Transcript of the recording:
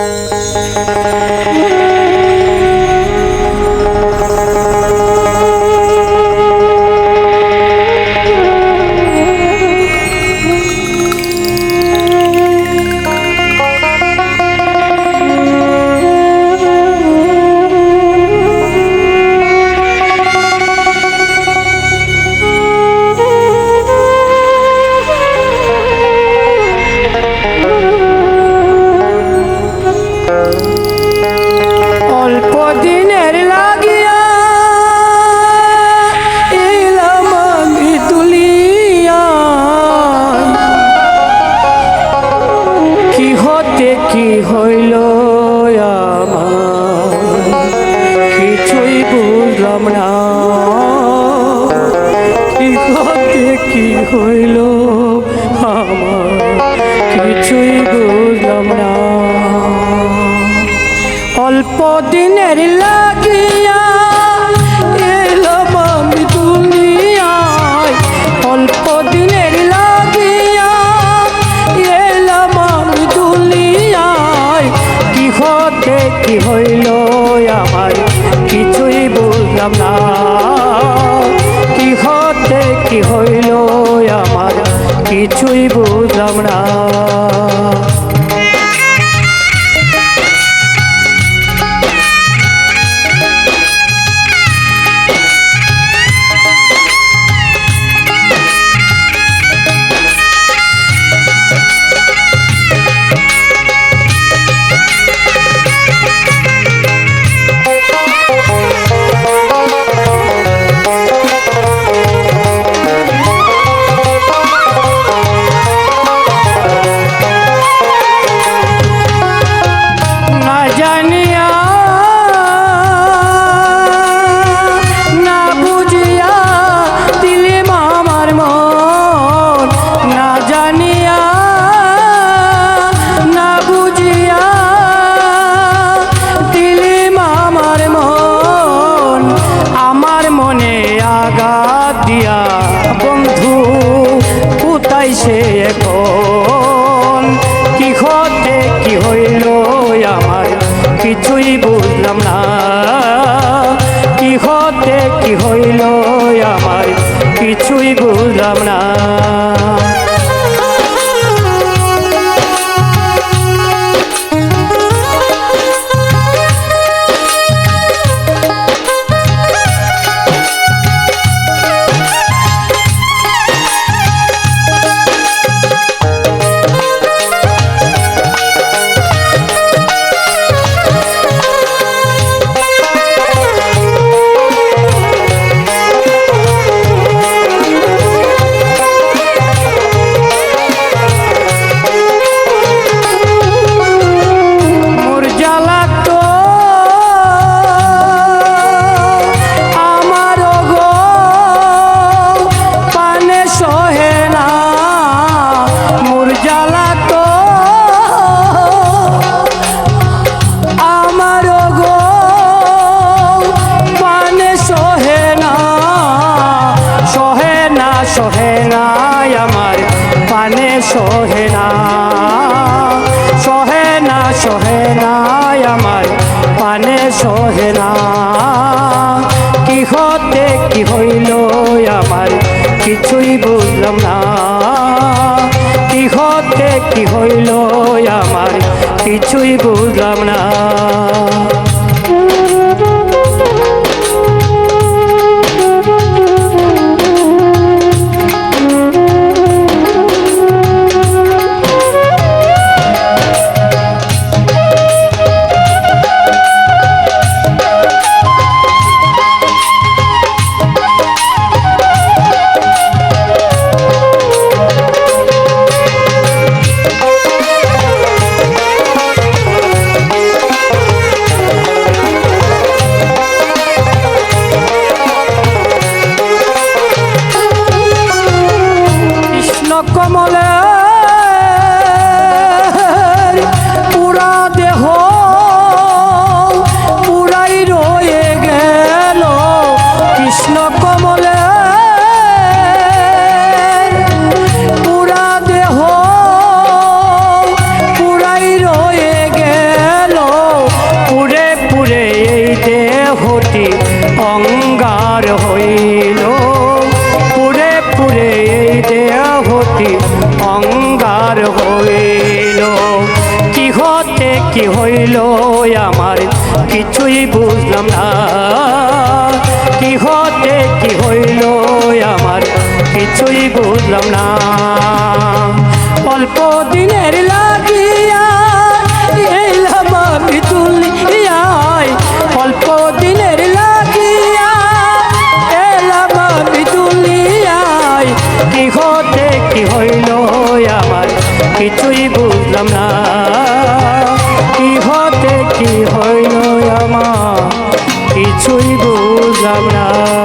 অল্প কি হইল আমার? কিছুই বুঝলাম না। কি হইল আমার? কিছুই বুঝলাম না। অল্প দিনের লাগিয়া হইল আমার কিছুই বুঝলাম না। কি হতে কি হইল আমার কিছুই বুঝলাম না। না কিছুই বুঝলাম না সহে না সহে না সহে না, আমার পানে সহে না। কি হইল, আমার কিছুই বুঝলাম না। কি হতে, কি হইল, আমার কিছুই বুঝলাম না। অতি অঙ্গার হইল। কি হতে, কি হইল আমার কিছুই বুঝলাম না। কি হতে, কি হইল আমার কিছুই বুঝলাম না। অল্প দিনের লা না কি হইল আমার কিছুই বুঝলাম না।